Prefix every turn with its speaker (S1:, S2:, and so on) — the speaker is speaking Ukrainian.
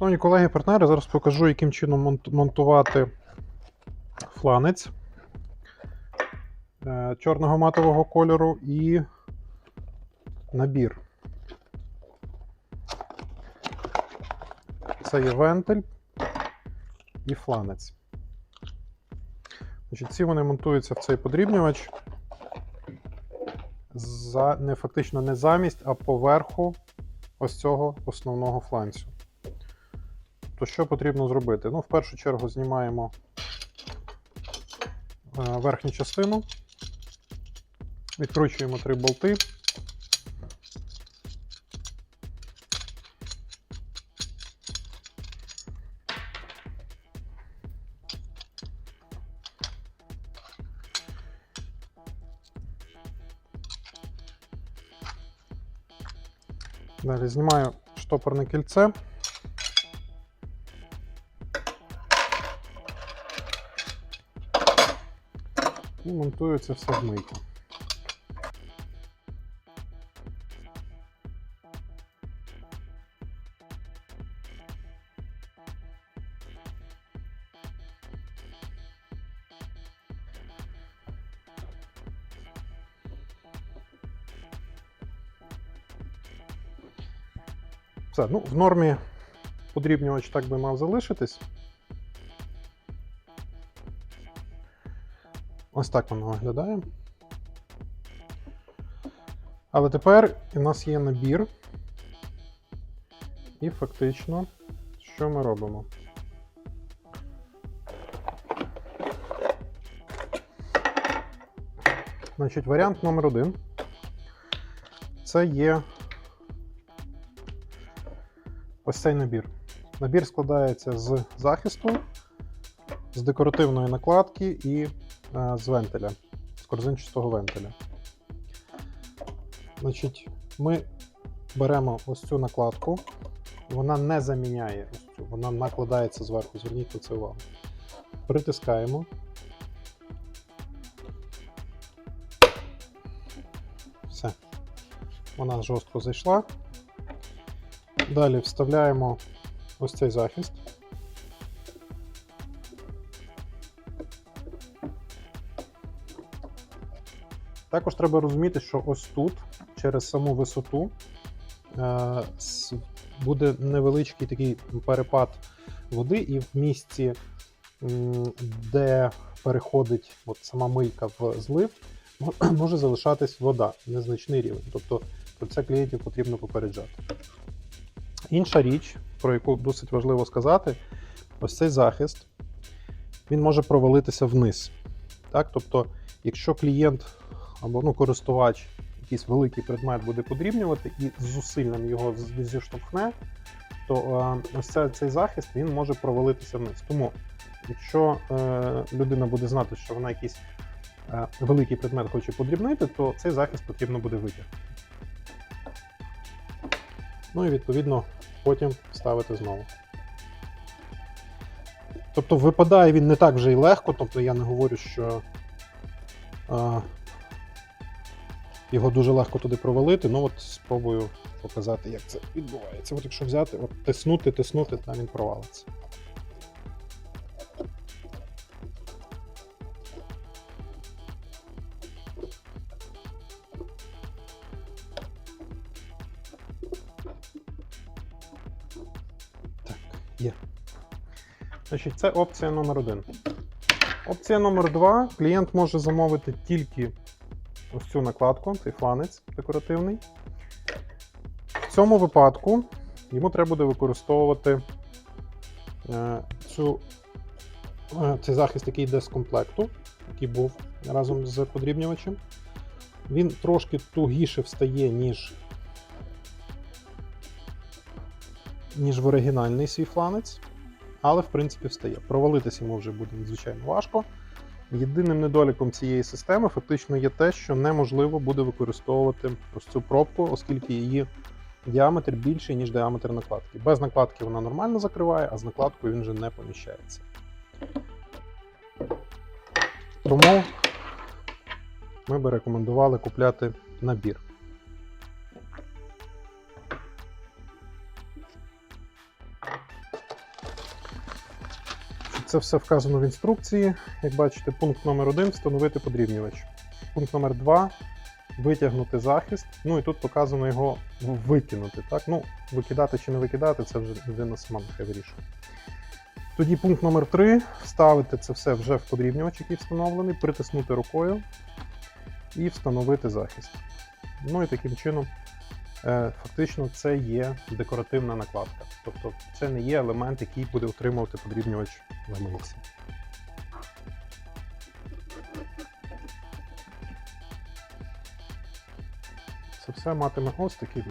S1: Шановні колеги-партнери, зараз покажу, яким чином монтувати фланець е, чорного матового кольору і набір. Це є вентиль і фланець. Значить, ці вони монтуються в цей подрібнювач за, не, фактично не замість, а поверху ось цього основного фланцю. То що потрібно зробити? Ну, в першу чергу знімаємо е, верхню частину, відкручуємо три болти. Далі знімаю штопорне кільце. І монтую це все в. Все, ну, в нормі подрібнювач так би мав залишитись. Ось так воно виглядає. Але тепер у нас є набір. І фактично, що ми робимо? Значить, варіант номер один. Це є ось цей набір. Набір складається з захисту, з декоративної накладки і з вентиля, з корзинчастого вентиля. Значить, ми беремо ось цю накладку, вона не заміняє ось цю, вона накладається зверху, зверніть на це увагу. Притискаємо. Все. Вона жорстко зайшла. Далі вставляємо ось цей захист. Також треба розуміти, що ось тут, через саму висоту, е, буде невеличкий такий перепад води, і в місці, де переходить от сама мийка в злив, може залишатись вода, незначний рівень. Тобто про це клієнтів потрібно попереджати. Інша річ, про яку досить важливо сказати, ось цей захист він може провалитися вниз. Так? Тобто, якщо клієнт або ну, користувач якийсь великий предмет буде подрібнювати і з зусиллям його зіштовхне, то е, ось цей, цей захист він може провалитися вниз. Тому, якщо е, людина буде знати, що вона якийсь е, великий предмет хоче подрібнити, то цей захист потрібно буде витягти. Ну і відповідно потім ставити знову. Тобто випадає він не так вже й легко, тобто я не говорю, що е, його дуже легко туди провалити. Ну от спробую показати, як це відбувається. От якщо взяти, от тиснути, тиснути, там він провалиться. Так, є. Значить, це опція номер один. Опція номер два. Клієнт може замовити тільки ось цю накладку, цей фланець декоративний. В цьому випадку йому треба буде використовувати е, цю, е, цей захист, який йде з комплекту, який був разом з подрібнювачем. Він трошки тугіше встає, ніж, ніж в оригінальний свій фланець, але в принципі встає. Провалитися йому вже буде надзвичайно важко. Єдиним недоліком цієї системи фактично є те, що неможливо буде використовувати ось цю пробку, оскільки її діаметр більший, ніж діаметр накладки. Без накладки вона нормально закриває, а з накладкою він вже не поміщається. Тому ми би рекомендували купляти набір. Це все вказано в інструкції. Як бачите, пункт номер 1 встановити подрібнювач. Пункт номер 2 витягнути захист. Ну і тут показано його викинути. Так? Ну, викидати чи не викидати, це вже людина сама нехай вирішує. Тоді пункт номер 3 вставити це все вже в подрібнювач, який встановлений, притиснути рукою і встановити захист. Ну і таким чином, е, фактично, це є декоративна накладка. Тобто це не є елемент, який буде утримувати подрібнювач мийці. Це все матиме ось такий.